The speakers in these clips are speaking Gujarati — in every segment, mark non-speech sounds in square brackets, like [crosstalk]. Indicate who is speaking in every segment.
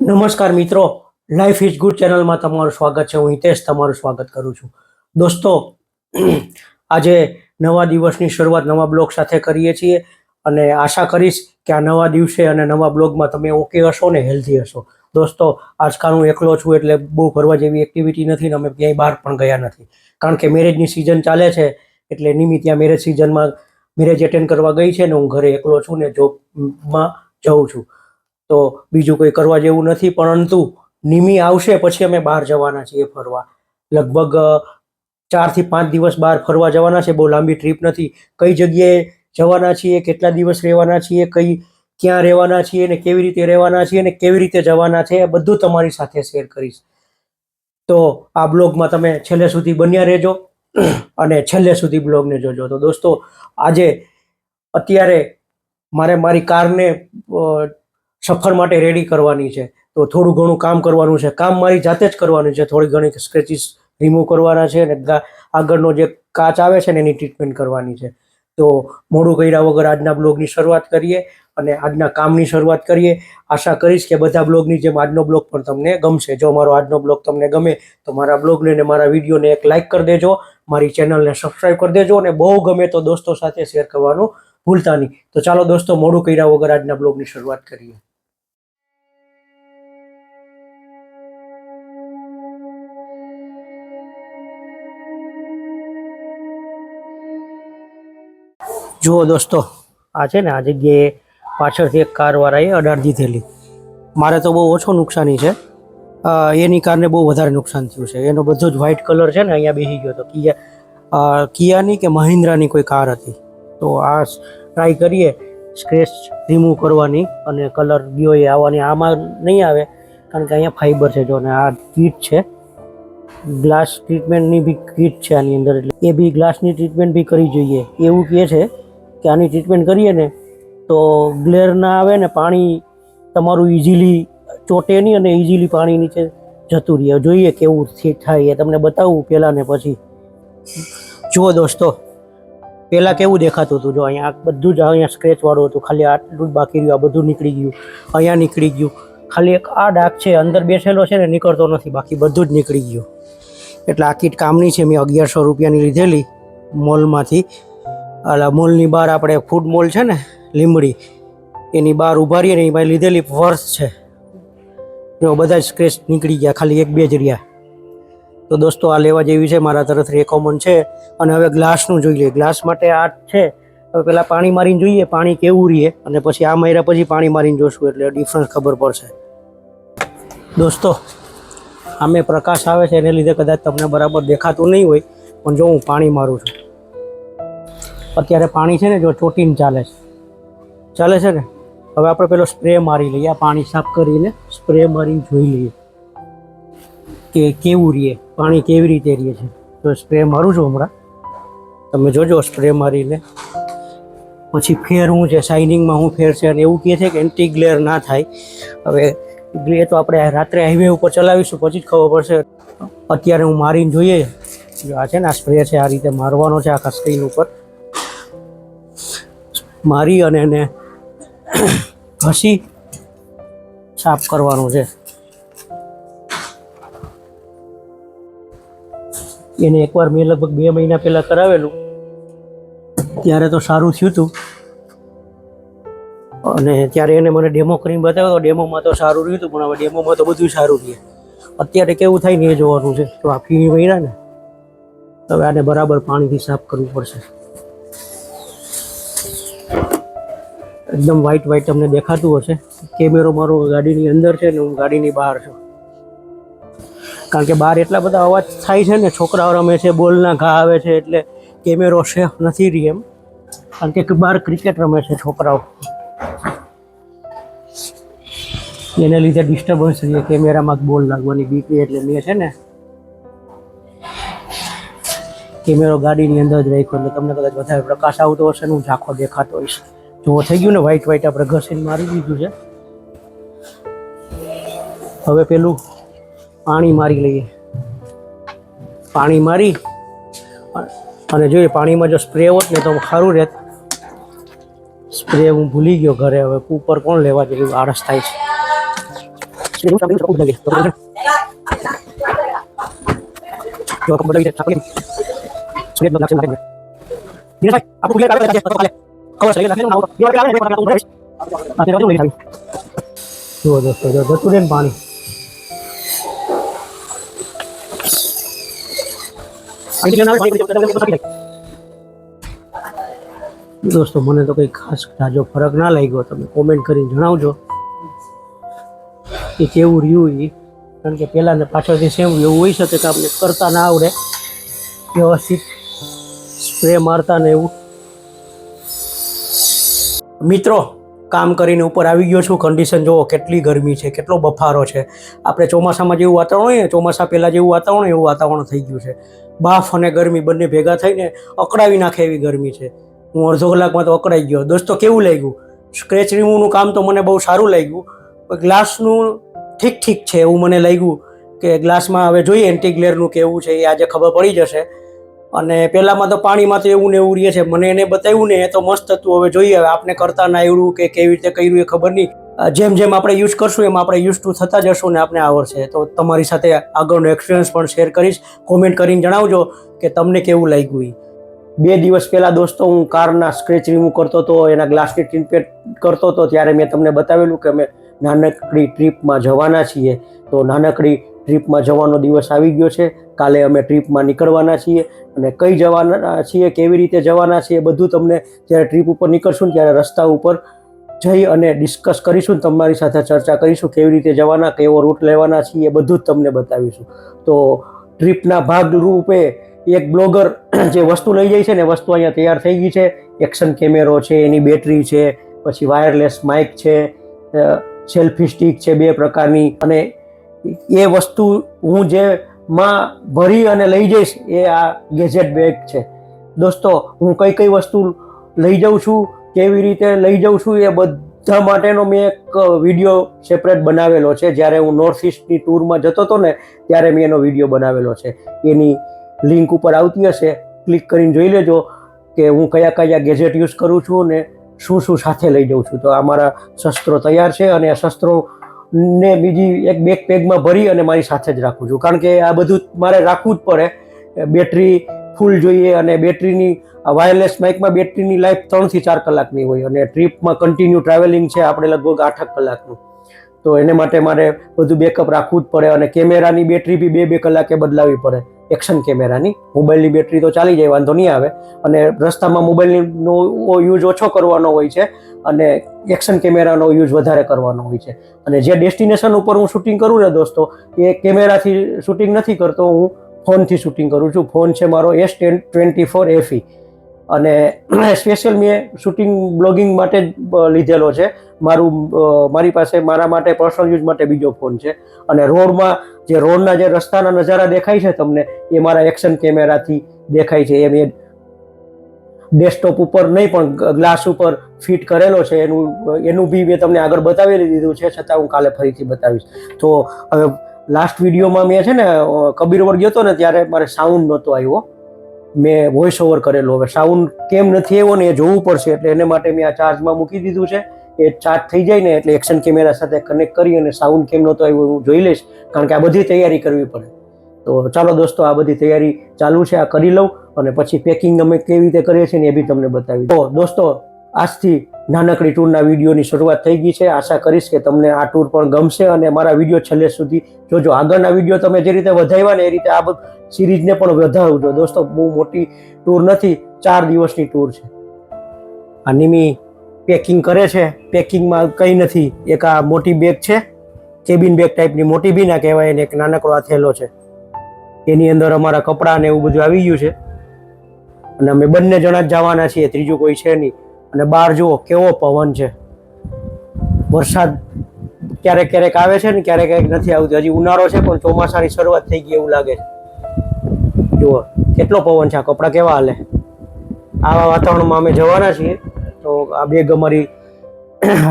Speaker 1: નમસ્કાર મિત્રો. લાઈફ ઇઝ ગુડ ચેનલમાં તમારું સ્વાગત છે. હું હિતેશ તમારું સ્વાગત કરું છું. દોસ્તો, આજે નવા દિવસની શરૂઆત નવા બ્લોગ સાથે કરીએ છીએ અને આશા કરીશ કે આ નવા દિવસે અને નવા બ્લોગમાં તમે ઓકે હશો ને હેલ્ધી હશો. દોસ્તો, આજકાલ હું એકલો છું એટલે બહુ ફરવા જેવી એક્ટિવિટી નથી ને અમે ક્યાંય બહાર પણ ગયા નથી. કારણ કે મેરેજની સિઝન ચાલે છે એટલે નિમિત્ત ત્યાં મેરેજ સિઝનમાં મેરેજ એટેન્ડ કરવા ગઈ છે ને હું ઘરે એકલો છું ને જોબમાં જઉં છું. તો બીજું કંઈ કરવા જેવું નથી, પરંતુ નિમી આવશે પછી અમે બહાર જવાના છીએ ફરવા. લગભગ ચારથી પાંચ દિવસ બહાર ફરવા જવાના છે, બહુ લાંબી ટ્રીપ નથી. કઈ જગ્યાએ જવાના છીએ, કેટલા દિવસ રહેવાના છીએ, કઈ, ક્યાં રહેવાના છીએ ને કેવી રીતે રહેવાના છીએ ને કેવી રીતે જવાના છે, એ બધું તમારી સાથે શેર કરીશ. તો આ બ્લોગમાં તમે છેલ્લે સુધી બન્યા રહેજો અને છેલ્લે સુધી બ્લોગને જોજો. તો દોસ્તો, આજે અત્યારે મારે મારી કારને સફર માટે રેડી કરવાની છે. તો થોડું ઘણું કામ કરવાનું છે. કામ મારી જાતે જ કરવાનું છે. થોડી ઘણી સ્ક્રેચીસ રિમૂવ કરવાના છે અને આગળનો જે કાચ આવે છે ને એની ટ્રીટમેન્ટ કરવાની છે. તો મોડું કર્યા વગર આજના બ્લોગની શરૂઆત કરીએ અને આજના કામની શરૂઆત કરીએ. આશા કરીશ કે બધા બ્લોગની જેમ આજનો બ્લોગ પણ તમને ગમશે. જો મારો આજનો બ્લોગ તમને ગમે તો મારા બ્લોગને અને મારા વિડીયોને એક લાઇક કરી દેજો. મારી ચેનલને સબસ્ક્રાઈબ કરી દેજો અને બહુ ગમે તો દોસ્તો સાથે શેર કરવાનું ભૂલતા નહીં. તો ચાલો દોસ્તો, મોડું કર્યા વગર આજના બ્લોગની શરૂઆત કરીએ. જુઓ દોસ્તો, આ છે ને, આ જગ્યાએ પાછળથી એક કારવાળાએ અડાડ દીધેલી મારે તો બહુ ઓછો નુકસાની છે. એની કારને બહુ વધારે નુકસાન થયું છે. એનો બધો જ વ્હાઇટ કલર છે ને, અહીંયા બેસી ગયો હતો. કિયા કિયાની કે મહિન્દ્રાની કોઈ કાર હતી. તો આ ટ્રાય કરીએ સ્ક્રેચ રિમૂવ કરવાની અને કલર ગયો એ આવવાની આમાં નહીં આવે, કારણ કે અહીંયા ફાઈબર છે જો ને આ કીટ છે. ગ્લાસ ટ્રીટમેન્ટની બી કીટ છે આની અંદર, એટલે એ બી ગ્લાસની ટ્રીટમેન્ટ બી કરી જોઈએ. એવું કહે છે કે આની ટ્રીટમેન્ટ કરીએ ને, તો ગ્લેર ના આવે ને, પાણી તમારું ઇઝીલી ચોટે નહીં અને ઇઝીલી પાણી નીચે જતું રહે. જોઈએ કેવું થાય એ તમને બતાવું પહેલાં ને પછી. જુઓ દોસ્તો, પહેલાં કેવું દેખાતું હતું જો અહીંયા, બધું જ અહીંયા સ્ક્રેચવાળું હતું. ખાલી આટલું જ બાકી રહ્યું, આ બધું નીકળી ગયું, અહીંયા નીકળી ગયું. ખાલી એક આ ડાઘ છે, અંદર બેસેલો છે ને, નીકળતો નથી, બાકી બધું જ નીકળી ગયું. એટલે આ કીટ કામની છે, મેં અગિયારસો રૂપિયાની લીધેલી, મોલમાંથી. અલા મોલની બહાર આપણે ફૂડ મોલ છે ને લીમડી એની બહાર ઊભા રહીએ ને એમાં લીધેલી વર્ષ છે. જો બધા સ્ક્રેચ નીકળી ગયા, ખાલી એક બે જ રહ્યા. તો દોસ્તો, આ લેવા જેવી છે, મારા તરફથી રેકોમન છે. અને હવે ગ્લાસનું જોઈ લઈએ. ગ્લાસ માટે આ છે. હવે પહેલાં પાણી મારીને જોઈએ, પાણી કેવું રહીએ અને પછી આ માર્યા પછી પાણી મારીને જોશું, એટલે ડિફરન્સ ખબર પડશે. દોસ્તો, આમે પ્રકાશ આવે છે, એને લીધે કદાચ તમને બરાબર દેખાતું નહીં હોય, પણ જો હું પાણી મારું છું. અત્યારે પાણી છે ને જો ચોટીને ચાલે છે. ચાલે છે ને? હવે આપણે પેલો સ્પ્રે મારી લઈએ. પાણી સાફ કરીને સ્પ્રે મારીને જોઈ લઈએ કે કેવું રહીએ પાણી કેવી રીતે રહીએ છે. તો સ્પ્રે મારું છું હમણાં. તમે જોજો સ્પ્રે મારીને પછી ફેર હું છે શાઇનિંગમાં હું ફેર છે અને એવું કહે છે કે એન્ટી ગ્લેર ના થાય. હવે ગ્લેર તો આપણે રાત્રે હાઈવે ઉપર ચલાવીશું, પછી જ ખબર પડશે. અત્યારે હું મારીને જોઈએ. આ છે ને, આ સ્પ્રે છે, આ રીતે મારવાનો છે આખા સ્ક્રીન ઉપર. મારી અને એને ઘસી સાફ કરવાનું છે. એને એકવાર મેં લગભગ બે મહિના પહેલાં કરાવેલું, ત્યારે તો સારું થયું હતું. અને ત્યારે એને મને ડેમો કરીને બતાવ્યો તો ડેમોમાં તો સારું રહ્યું હતું, પણ હવે ડેમોમાં તો બધું સારું રહે. અત્યારે કેવું થાય ને એ જોવાનું છે. તો આ ફી મહિના ને હવે આને બરાબર પાણીથી સાફ કરવું પડશે. એકદમ વ્હાઈટ વ્હાઈટ તમને દેખાતું હશે. કેમેરો મારો ગાડીની અંદર છે ને હું ગાડીની બહાર છું. કારણ કે બહાર એટલા બધા અવાજ થાય છે ને છોકરાઓ રમે છે, બોલના ઘા આવે છે એટલે કેમેરો સેફ નથી રહી એમ. કારણ કે બહાર ક્રિકેટ રમે છે છોકરાઓ. એને લીધે ડિસ્ટર્બન્સ રહે કેમેરામાં બોલ લાગવાની બીક એટલે મેં છે ને કેમેરો ગાડીની અંદર જ રાખ્યો એટલે તમને કદાચ વધારે પ્રકાશ આવતો હશે ને હું ઝાંખો દેખાતો હોઈશ. જો થઈ ગયું ને વ્હાઈટ વ્હાઈટ આપણે ઘસીને મારી દીધું છે. હવે પેલું પાણી મારી લઈએ. પાણી મારી અને જોઈએ, પાણીમાં જો સ્પ્રે હોત ને તો સારું રહેત. સ્પ્રે હું ભૂલી ગયો ઘરે, હવે ઉપર કોણ લેવા જેવી આળસ થાય છે. સ્ક્રીન સામે ખૂબ લાગે તો જો આપણે બોલાવી દે આપણે સ્ક્રીન નો લક્ષણ લાગે દિનેશ ભાઈ આપણું ક્લિયર આવે છે તો કાલે કવર થઈ ગયું નાખી દો યો આવે ને આપણે આ તે રાજુ લઈ આવી જો દોસ્તો જો જતું રહે ને પાણી અહીં ના પાણી દોસ્તો મને તો કંઈ ખાસ જાજો ફરક ના લાગ્યો તમે કોમેન્ટ કરીને જણાવજો કે કેવું રહ્યું એ કારણ કે પહેલાં ને પાછળથી સેમ એવું હોઈ શકે કે આપણે કરતા ના આવડે વ્યવસ્થિત સ્પ્રે મારતા ને એવું. મિત્રો, કામ કરીને ઉપર આવી ગયો છું. કન્ડિશન જુઓ, કેટલી ગરમી છે, કેટલો બફારો છે. આપણે ચોમાસામાં જેવું વાતાવરણ હોય ને, ચોમાસા પહેલાં જેવું વાતાવરણ એવું વાતાવરણ થઈ ગયું છે. બાફ અને ગરમી બંને ભેગા થઈને અકળાવી નાખે એવી ગરમી છે. હું અડધો કલાકમાં તો અકળાઈ ગયો. દોસ્તો, કેવું લાગ્યું? સ્ક્રેચ રિમૂવનું કામ તો મને બહુ સારું લાગ્યું. ગ્લાસનું ઠીક ઠીક છે એવું મને લાગ્યું કે ગ્લાસમાં હવે જોઈએ એન્ટી ગ્લેરનું કેવું છે એ આજે ખબર પડી જશે. અને પહેલાંમાં તો પાણીમાં તો એવું ને એવું રહે છે. મને એને બતાવ્યું ને એ તો મસ્ત હતું હવે જોઈએ. હવે આપણે કરતા ના આવ્યું કે કેવી રીતે કર્યું એ ખબર નહીં. જેમ જેમ આપણે યુઝ કરશું એમ આપણે યુઝ ટુ થતા જશું ને આપણે આવડશે. તો તમારી સાથે આગળનો એક્સપિરિયન્સ પણ શેર કરીશ. કોમેન્ટ કરીને જણાવજો કે તમને કેવું લાગ્યું એ બે દિવસ પહેલાં દોસ્તો હું કારના સ્ક્રેચ રિમૂવ કરતો હતો, એના ગ્લાસની ટીનપેટ કરતો હતો, ત્યારે મેં તમને બતાવેલું કે અમે નાનકડી ટ્રીપમાં જવાના છીએ. તો નાનકડી ટ્રીપમાં જવાનો દિવસ આવી ગયો છે. કાલે અમે ટ્રીપમાં નીકળવાના છીએ અને કઈ જવાના છીએ, કેવી રીતે જવાના છીએ બધું તમને જ્યારે ટ્રીપ ઉપર નીકળશું ત્યારે રસ્તા ઉપર જઈ અને ડિસ્કસ કરીશું તમારી સાથે ચર્ચા કરીશું કેવી રીતે જવાના, કેવો રૂટ લેવાના છીએ એ બધું જ તમને બતાવીશું. તો ટ્રીપના ભાગ રૂપે એક બ્લોગર [clears throat] જે વસ્તુ લઈ જાય છે ને વસ્તુ અહીંયા તૈયાર થઈ ગઈ છે. એક્શન કેમેરો છે, એની બેટરી છે, પછી વાયરલેસ માઇક છે સેલ્ફી સ્ટિક છે બે પ્રકારની અને એ વસ્તુ હું જે માં ભરી અને લઈ જઈશ, એ આ ગેજેટ બેગ છે. દોસ્તો, હું કઈ કઈ વસ્તુ લઈ જાઉં છું, કેવી રીતે લઈ જાઉં છું, એ બધા માટેનો મેં એક વીડિયો સેપરેટ બનાવેલો છે. જ્યારે હું નોર્થ ઇસ્ટની ટૂરમાં જતો હતો ને, ત્યારે મેં એનો વીડિયો બનાવેલો છે. એની લિંક ઉપર આવતી હશે. ક્લિક કરીને જોઈ લેજો કે હું કયા કયા ગેજેટ યુઝ કરું છું ને શું શું સાથે લઈ જાઉં છું. તો આ મારા શસ્ત્રો તૈયાર છે અને આ શસ્ત્રો ને બીજી એક બેક પેગમાં ભરી અને મારી સાથે જ રાખું છું. કારણ કે આ બધું મારે રાખવું જ પડે. બેટરી ફૂલ જોઈએ અને બેટરીની વાયરલેસ માઇકમાં બેટરીની લાઈફ ત્રણથી ચાર કલાકની હોય અને ટ્રીપમાં કન્ટિન્યુ ટ્રાવેલિંગ છે આપણે લગભગ આઠ કલાકનું. તો એને માટે મારે બધું બેકઅપ રાખવું જ પડે અને કેમેરાની બેટરી બી બે બે કલાકે બદલાવી પડે. એક્શન કેમેરાની. મોબાઈલની બેટરી તો ચાલી જાય, વાંધો નહીં આવે. અને રસ્તામાં મોબાઈલનો યુઝ ઓછો કરવાનો હોય છે અને એક્શન કેમેરાનો યુઝ વધારે કરવાનો હોય છે. અને જે ડેસ્ટિનેશન ઉપર હું શૂટિંગ કરું ને દોસ્તો, એ કેમેરાથી શૂટિંગ નથી કરતો, હું ફોનથી શૂટિંગ કરું છું. ફોન છે મારો એસ ટેન, ટ્વેન્ટી ફોર એફી અને [clears throat] સ્પેશિયલ મેં શૂટિંગ બ્લોગિંગ માટે જ લીધેલો છે. મારું મારી પાસે મારા માટે પર્સનલ યુઝ માટે બીજો ફોન છે. અને રોડમાં જે રોડના જે રસ્તાના નજારા દેખાય છે તમને એ મારા એક્શન કેમેરાથી દેખાય છે. એ મેં ડેસ્કટોપ ઉપર નહીં પણ ગ્લાસ ઉપર ફિટ કરેલો છે. એનું એનું બી મેં તમને આગળ બતાવી દીધું છે છતાં હું કાલે ફરીથી બતાવીશ. તો હવે લાસ્ટ વિડીયોમાં મેં છે ને અ, ગયો હતો ને ત્યારે મારે સાઉન્ડ નહોતો આવ્યો. મેં વોઇસ ઓવર કરેલો. હવે સાઉન્ડ કેમ નથી આવ્યો ને એ જોવું પડશે. એટલે એને માટે મેં આ ચાર્જમાં મૂકી દીધું છે. એ ચાર્જ થઈ જાય ને એટલે એક્શન કેમેરા સાથે કનેક્ટ કરી અને સાઉન્ડ કેમ નહોતો આવ્યો હું જોઈ લઈશ. કારણ કે આ બધી તૈયારી કરવી પડે. તો ચાલો દોસ્તો, આ બધી તૈયારી ચાલુ છે, આ કરી લઉં અને પછી પેકિંગ અમે કેવી રીતે કરીએ છીએ ને એ બી તમને બતાવી તો દોસ્તો આજથી નાનકડી ટૂરના વિડીયોની શરૂઆત થઈ ગઈ છે. આશા કરીશ કે તમને આ ટૂર પણ ગમશે અને મારા વીડિયો છેલ્લે સુધી જોજો. આગળના વીડિયો તમે જે રીતે વધાવ્યા ને એ રીતે આ સિરીઝને પણ વધારજો દોસ્તો, બહુ મોટી ટૂર નથી, ચાર દિવસની ટૂર છે. આ નિમી પેકિંગ કરે છે. પેકિંગમાં કંઈ નથી. એક આ મોટી બેગ છે. કેબિન બેગ ટાઈપની મોટી બી ના કહેવાય એને એક નાનકડો આ થેલો છે. એની અંદર અમારા કપડાં ને એવું બધું આવી ગયું છે. અને અમે બંને જણા જ જવાના છીએ. ત્રીજું કોઈ છે નહીં. અને બહાર જુઓ, કેવો પવન છે. વરસાદ ક્યારેક ક્યારેક આવે છે ને ક્યારેક ક્યારેક નથી આવતું. હજી ઉનાળો છે પણ ચોમાસાની શરૂઆત થઈ ગઈ એવું લાગે છે. જુઓ, કેટલો પવન છે, આ કપડાં કેવા હાલે? આવા વાતાવરણમાં અમે જવાના છીએ, તો આ બેગ અમારી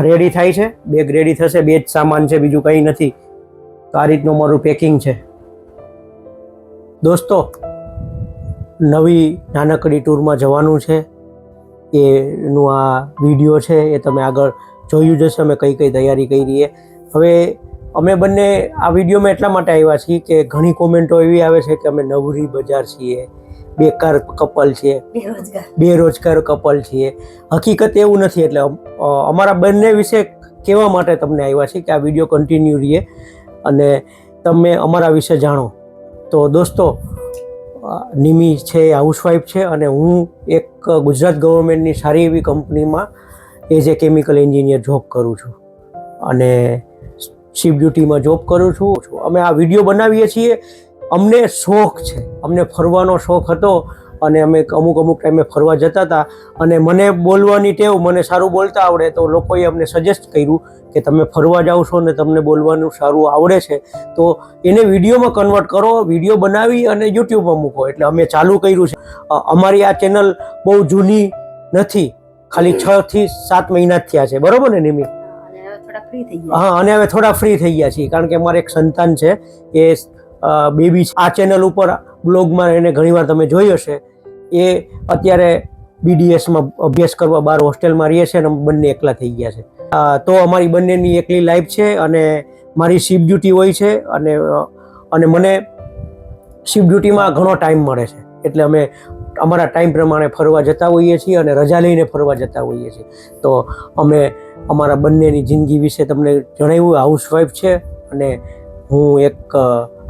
Speaker 1: રેડી થાય છે. બેગ રેડી થશે, બે જ સામાન છે, બીજું કંઈ નથી. તો આ રીતનું મારું પેકિંગ છે. દોસ્તો, નવી નાનકડી ટૂરમાં જવાનું છે. એનું આ વીડિયો છે એ તમે આગળ જોયું જશે અમે કઈ કઈ તૈયારી કરી છે. હવે અમે બંને આ વિડીયોમાં એટલા માટે આવ્યા છીએ કે ઘણી કોમેન્ટો એવી આવે છે કે અમે નવરી બજાર છીએ બેકાર કપલ છીએ
Speaker 2: બેરોજગાર.
Speaker 1: કપલ છીએ. હકીકત એવું નથી એટલે અમારા બંને વિશે કહેવા માટે તમને આવ્યા છે કે આ વીડિયો કન્ટિન્યુ રહીએ. અને તમે અમારા વિશે જાણો. તો દોસ્તો નિમી છે, એ હાઉસવાઈફ છે અને હું એક ગુજરાત ગવર્મેન્ટની સારી એવી કંપનીમાં as a chemical engineer job કરું છું. અને શિપ ડ્યુટીમાં જોબ કરું છું. અમે આ વીડિયો બનાવીએ છીએ. અમને શોખ છે. અમને ફરવાનો શોખ હતો. અને અમે અમુક અમુક ટાઈમે ફરવા જતા હતા. અને મને બોલવાની ટેવ મને સારું બોલતા આવડે તો લોકોએ અમને સજેસ્ટ કર્યું કે તમે ફરવા જાઓ છો ને તમને બોલવાનું સારું આવડે છે. તો એને વિડીયોમાં કન્વર્ટ કરો વીડિયો બનાવી અને યુટ્યુબમાં મૂકો. એટલે અમે ચાલુ કર્યું છે. અમારી આ ચેનલ બહુ જૂની નથી. ખાલી છ થી સાત મહિના જ થયા છે. બરોબર ને નિમિત? હા અને હવે થોડા ફ્રી થઈ ગયા છીએ. કારણ કે અમારે એક સંતાન છે એ બેબી આ ચેનલ ઉપર બ્લોગમાં એને ઘણીવાર તમે જોઈ હશે. એ અત્યારે બીડીએસમાં અભ્યાસ કરવા બહાર હોસ્ટેલમાં રહીએ છે અને બંને એકલા થઈ ગયા છે. તો અમારી બંનેની એકલી લાઈફ છે અને મારી શિપ ડ્યુટી હોય છે અને અને મને શિપ ડ્યુટીમાં ઘણો ટાઈમ મળે છે. એટલે અમે અમારા ટાઈમ પ્રમાણે ફરવા જતા હોઈએ છીએ અને રજા લઈને ફરવા જતા હોઈએ છીએ. તો અમે અમારા બંનેની જિંદગી વિશે તમને જણાવ્યું હાઉસવાઈફ છે અને હું એક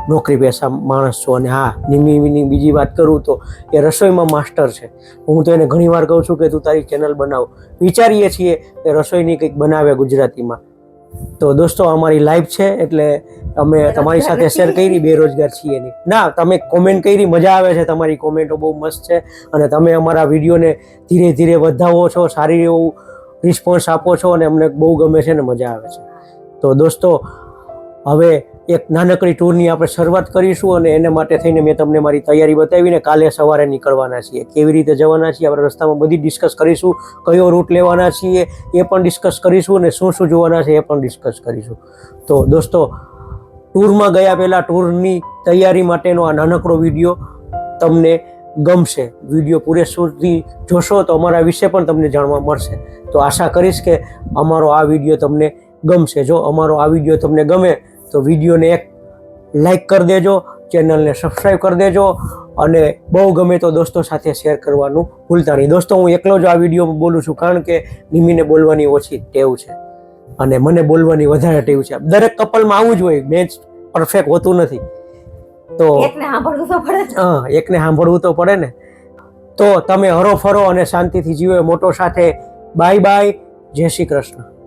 Speaker 1: નોકરી પેશા માણસ છું અને હા નિમિની બીજી વાત કરું તો એ રસોઈમાં માસ્ટર છે. હું તો એને ઘણીવાર કહું છું કે તું તારી ચેનલ બનાવ. વિચારીએ છીએ કે રસોઈની કંઈક બનાવે ગુજરાતીમાં. તો દોસ્તો અમારી લાઈફ છે એટલે અમે તમારી સાથે શેર કરી બેરોજગાર છીએ એની ના તમે કોમેન્ટ કરી મજા આવે છે તમારી કોમેન્ટો બહુ મસ્ત છે અને તમે અમારા વિડીયોને ધીરે ધીરે વધાવો છો સારી એવું રિસ્પોન્સ આપો છો અને અમને બહુ ગમે છે ને મજા આવે છે. તો દોસ્તો હવે એક નાનકડી ટૂરની આપણે શરૂઆત કરીશું અને એને માટે થઈને મેં તમને મારી તૈયારી બતાવીને કાલે સવારે નીકળવાના છીએ. કેવી રીતે જવાના છીએ આપણે રસ્તામાં બધી ડિસ્કસ કરીશું, કયો રૂટ લેવાના છીએ એ પણ ડિસ્કસ કરીશું અને શું શું જોવાના છે એ પણ ડિસ્કસ કરીશું. તો દોસ્તો ટૂરમાં ગયા પહેલાં ટૂરની તૈયારી માટેનો આ નાનકડો વીડિયો તમને ગમશે. વીડિયો પૂરે જોશો તો અમારા વિશે પણ તમને જાણવા મળશે. તો આશા કરીશ કે અમારો આ વીડિયો તમને ગમશે. જો અમારો આ વીડિયો તમને ગમે તો વિડીયોને એક લાઈક કરી દેજો ચેનલને સબસ્ક્રાઈબ કરી દેજો અને બહુ ગમે તો દોસ્તો સાથે શેર કરવાનું ભૂલતા નહીં. દોસ્તો હું એકલો જ આ વિડીયોમાં બોલું છું કારણ કે નિમીને બોલવાની ઓછી ટેવ છે અને મને બોલવાની વધારે ટેવ છે. દરેક કપલમાં આવું જ હોય મેચ પરફેક્ટ હોતું નથી. તો
Speaker 2: એકને સાંભળવું તો પડે
Speaker 1: હા એકને સાંભળવું તો પડે ને. તો તમે હરો ફરો અને શાંતિથી જીવો. મોટો સાથે બાય બાય જય શ્રી કૃષ્ણ.